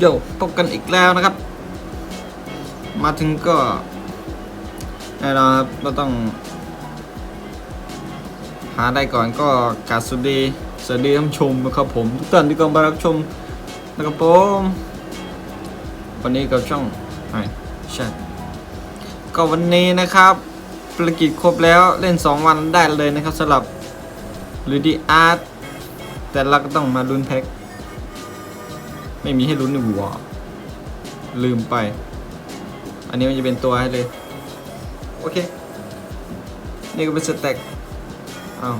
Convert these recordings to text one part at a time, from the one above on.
โยพบกันอีกแล้วนะครับ มาถึงก็แน่นอนครับเราต้อง หาได้ก่อนก็กาสวัสดีสวัสดีท่านชมนะครับผม ทุกท่านที่กำลังรับชมนะครับผมวันนี้กับช่องไอใช่ก็วันนี้นะครับภารกิจครบแล้วเล่น 2 วันได้เลยนะครับสำหรับลูดีอาร์ตแต่เราก็ต้องมาลุ้นแพ็ค ไม่มีให้ลุ้นในหัวลืมไป อันนี้มันจะเป็นตัวให้เลย โอเค นี่ก็เป็นสแต็กอ้าว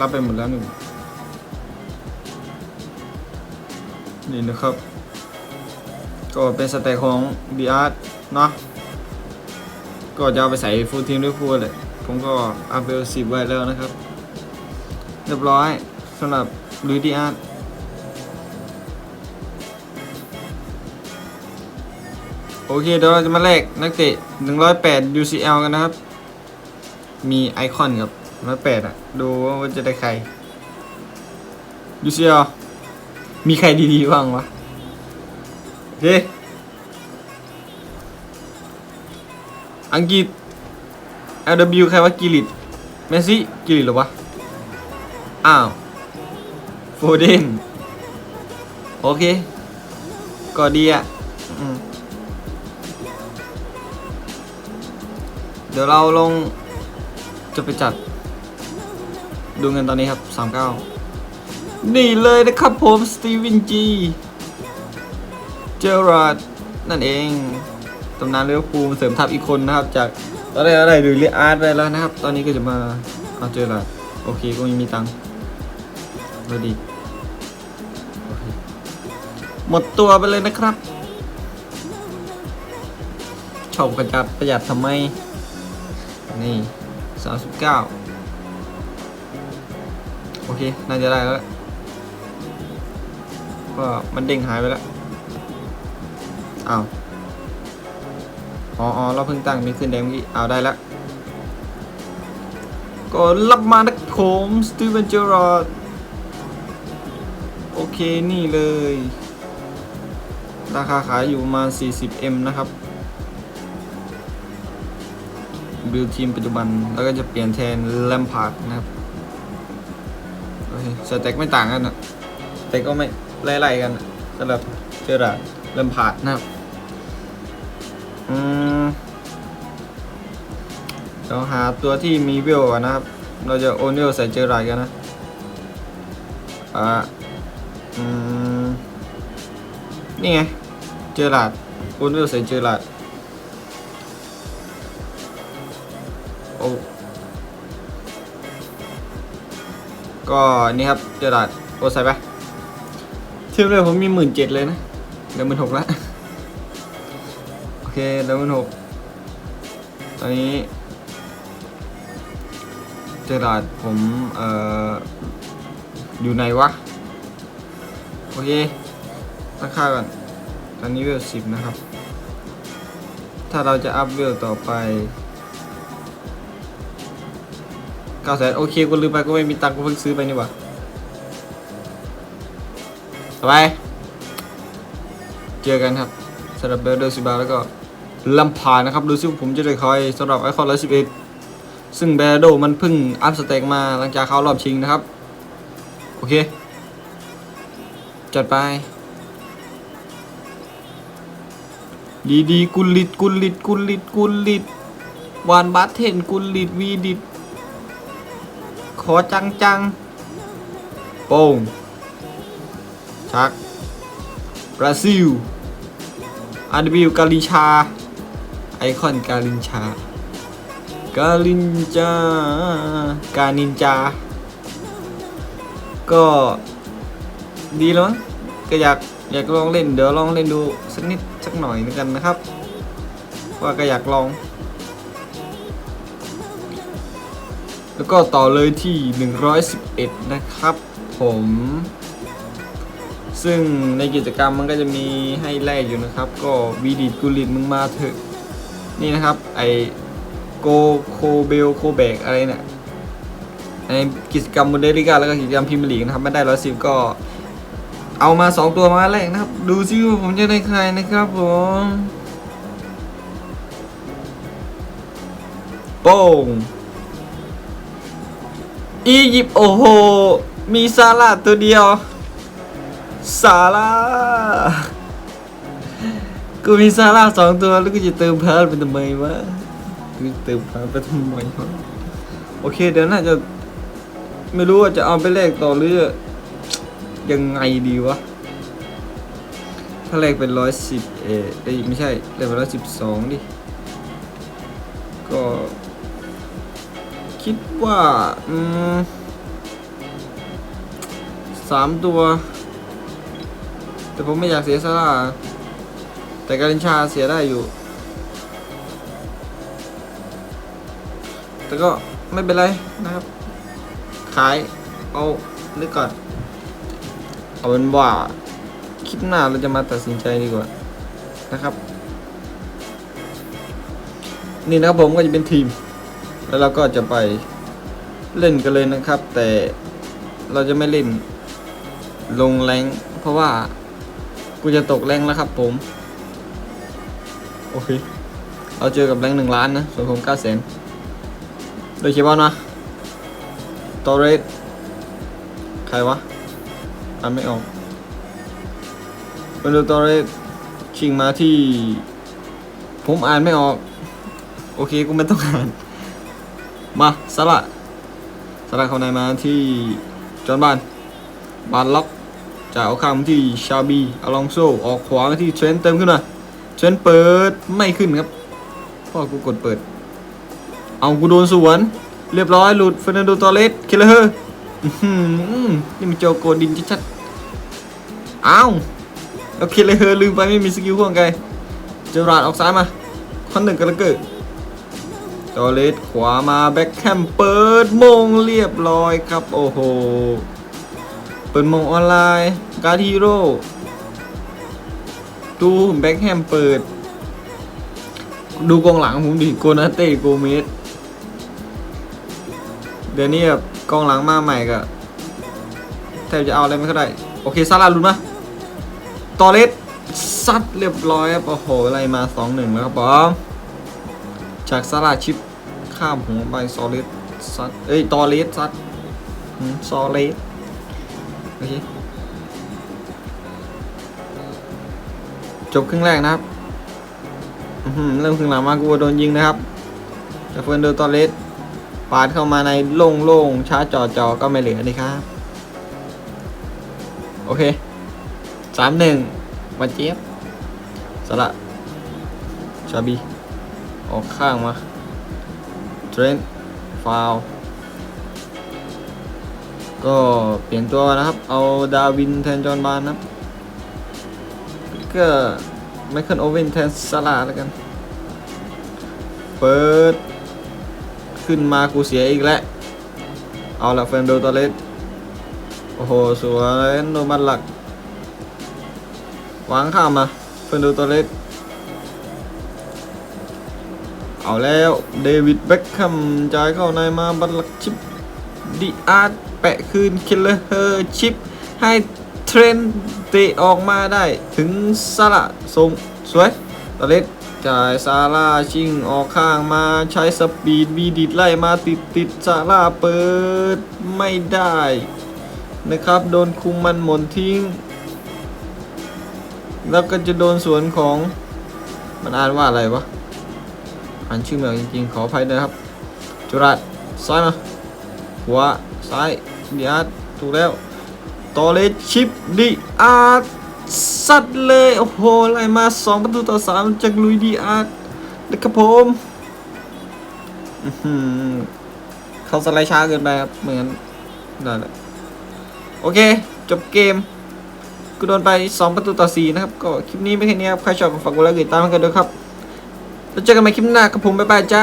รับไปหมดแล้วหนึ่งนี่นะครับ ก็เป็นสแต็กของ d ีอาร์ตเนาะก็จะเอาไปใส่ฟูลทีมด้วยฟูลเลยผมก็อัพเวลสิบไว้แล้วนะครับ เรียบร้อยสำหรับลุยดีอาร์ต โอเคเดี๋ยวเราจะมาแลกนักเตะ 108 UCL กันนะครับ มีไอคอนกับ108อะ ดูว่าจะได้ใคร UCL มีใครดีๆบ้างวะโอเค อังกฤษ LW ใครวะกิริตเมสซี่กิริตหรอวะ อ้าวโฟเดนโอเค ก็ดีอะ เดี๋ยวเราลงจะไปจัด ดูเงินตอนนี้ครับ 39 นี่เลยนะครับผม สตีวินจี เจอราร์ดนั่นเองตำนานเลี้ยวภูลเสริมทัพอีกคนนะครับ จากตอนแรกอะไรดูเรียอาร์ตไปแล้วนะครับ ตอนนี้ก็จะมาเอาเจอราร์ดโอเคก็ไม่มีตังค์ก็ดีหมดตัวไปเลยนะครับชอบกระจัดประหยัดทำไม นี่สามสิบเก้าโอเค น่าจะได้แล้วก็มันเด้งหายไปแล้ว อ้าวอ๋ออ๋อเราเพิ่งตั้งมีขึ้นแดงเมื่อกี้เอาได้แล้ว ก็รับมานะผมสตีเวนเจอร์ดโอเค นี่เลย ราคาขายอยู่มา 40M นะครับ บิลทีมปัจจุบัน แล้วก็จะเปลี่ยนแทนแลมพาร์ดนะครับโอเคสเต็กไม่ต่างกันอะแต่ก็ไม่ไล่ๆกันสำหรับเจอราร์ดแลมพาร์ดนะครับอืมเดี๋ยวหาตัวที่มีเวลก่อนะครับ เราจะโอนเวลใส่เจอราร์ดกันนะอ่าอืมนี่ไงเจอราร์ดโอนเวลใส่เจอราร์ด ก็นี่ครับเจอราร์ดโอใส่ไปเทียบเลยผมมีหมื่นเจ็ดเลยนะเดี๋ยวหมื่นหกแล้วโอเคเดี๋ยวหมื่นหกตอนนี้เจอราร์ดผมเอ่ออยู่ไหนวะโอเคตั้งค่าก่อนตอนนี้เวลสิบนะครับ ถ้าเราจะอัพเวลต่อไป เก้าแสนโอเคกูลืมไปกูไม่มีตังค์กูเพิ่งซื้อไปนี่หว่าต่อไป เจอกันครับสำหรับเบลเดอร์ซิบาแล้วก็ลัมพาร์ดนะครับดูซิว่าผมจะได้ใครสำหรับไอคอนร้อยสิบเอ็ดซึ่งเบลโดมันเพิ่งอัพสเต็กมาหลังจากเขารอบชิงนะครับ โอเค จัดไป ดีดีๆกุลิดกุลิดกุลิดกุลิดวานบัตเทนกุลิดวีดิด ขอจังจังโป่งชักบราซิลอาร์บิวกาลินชา ไอคอนกาลินชากาลินจากานินจาก็ดีแล้วมั้งก็อยากอยากลองเล่นเดี๋ยวลองเล่นดูสักนิดสักหน่อยนึงกันนะครับ ว่าก็อยากลอง แล้วก็ต่อเลยที่ 111 นะครับผม ซึ่งในกิจกรรมมันก็จะมีให้แลกอยู่นะครับ ก็วีดีดกูลินมึงมาเถอะ นี่นะครับ ไอโกโคเบลโคแบกอะไรเนี่ยในกิจกรรมบุนเดลิกาแล้วก็กิจกรรมพรีเมียร์ลีกนะครับไม่ได้ร้อยสิบก็ เอามาสองตัวมาแรกนะครับ ดูซิว่าผมจะได้ใครนะครับผมโป้ง อียิปต์โอ้โห มีซาร่าตัวเดียวซาร่ากูมีซาร่าสองตัวแล้วกูจะเติมพาร์ทเป็นทำไมวะกูจะเติมพาร์ทไปทำไมวะโอเคเดี๋ยวน่าจะไม่รู้ว่าจะเอาไปแลกต่อหรือยังไงดีวะ ถ้าแลกเป็นร้อยสิบเอเอ้ยไม่ใช่แลกเป็นร้อยสิบสองดิ ก็ คิดว่าอืมสามตัว แต่ผมไม่อยากเสียสละแต่การินชาเสียได้อยู่ แต่ก็ไม่เป็นไรนะครับ ขายเอานึกก่อน เอาเป็นว่าคลิปหน้าเราจะมาตัดสินใจดีกว่านะครับ นี่นะครับผมก็จะเป็นทีม แล้วเราก็จะไปเล่นกันเลยนะครับ แต่เราจะไม่เล่นลงแรงเพราะว่ากูจะตกแรงแล้วครับผม โอเค เราเจอกับแรงหนึ่งล้านนะ ส่วนผมเก้าแสนโดยเฉพาะนะตอเรสใครวะอ่านไม่ออกเป็นตอเรสชิงมาที่ ผมอ่านไม่ออก โอเค กูไม่ต้องอ่าน มาสละสละเข้าในมาที่จอนบานบานล็อกจะเอาข้ามที่ชาบีอลองโซออกขวาที่เทรนเติมขึ้นมาเทรนเปิดไม่ขึ้นครับพราะกูกดเปิด เอากูโดนสวน เรียบร้อยหลุดเฟรนันโดตอเรสเคลเลอร์นี่มันโจโกดินชัดๆอ้าวแล้วเคลเลอร์ลืมไปไม่มีสกิลพ่วงไกลเจอราดออกซ้ายมาคนหนึ่งกันล้วเกิด ตอเลสขวามาแบ็คแฮมเปิดมงเรียบร้อยครับ โอ้โห เปิดมงออนไลน์การฮีโร่ดูแบ็คแฮมเปิด ดูกองหลังผมดิโกนาเต้โกเมสเดี๋ยวนี้แบบกองหลังมาใหม่ก็แทบจะเอาอะไรไม่ค่อยได้ โอเคซาลาลุนมาตอเลสซัดเรียบร้อยครับโอ้โหอะไรมาสองหนึ่งแล้วครับผม จากสลาชิปข้ามหัวไปซอเลสซัดเอ้ยตอเลสซัดอืมซอเลสโอเคจบครึ่งแรกนะครับเริ่มครึ่งหลังมากูโดนยิงนะครับจากเฟิร์นเดอร์ตอเลสปาดเข้ามาในโล่งๆช้าจอจอก็ไม่เหลือนี่ครับ โอเคสามหนึ่งมาเจี๊ยบสละชาบี ออกข้างมาเทรนฟาวก็เปลี่ยนตัวนะครับ เอาดาวินแทนจอห์นบานนะครับก็ไมเคิลโอเว่นแทนซาลาแล้วกัน เปิด ขึ้นมากูเสียอีกแล้ว เอาละเฟรนโดตอเลสโอ้โห สวยโนมันหลัก วางข้ามมาเฟรนโดตอเลส เอาแล้วเดวิดเบ็คแฮมจ่ายเข้าในมาบัลลักชิปดิอาร์ตแปะคืนคิลเลอร์ชิป ให้เทรนเตะออกมาได้ถึงซาร่าส่งสวยตอเลสจ่ายซาร่าชิงออกข้างมาใช้สปีดวีดิดไล่มาติดติดซาร่าเปิดไม่ได้นะครับ โดนคุมมันหมนทิ้ง แล้วก็จะโดนสวนของมันอ่านว่าอะไรวะ อ่านชื่อเมืองจริงๆ ขออภัยนะครับ จุรัสซ้ายมาขวาซ้ายดีอาร์ตถูกแล้วตอเลชิปดีอาร์ตสัดเลย โอ้โหไล่มา 2 ประตูต่อ 3 จากลุยดีอาร์ตนะครับผมเขาสไลด์ช้าเกินไปครับเหมือนนั่นแหละโอเค จบเกมกูโดนไป 2 ประตูต่อ 4 นะครับ ก็คลิปนี้ไม่แค่นี้ครับ ใครชอบฝากกดไลค์กดติดตามกันด้วยครับ แล้วเจอกันใหม่คลิปหน้ากับผมบ๊ายบายจ้า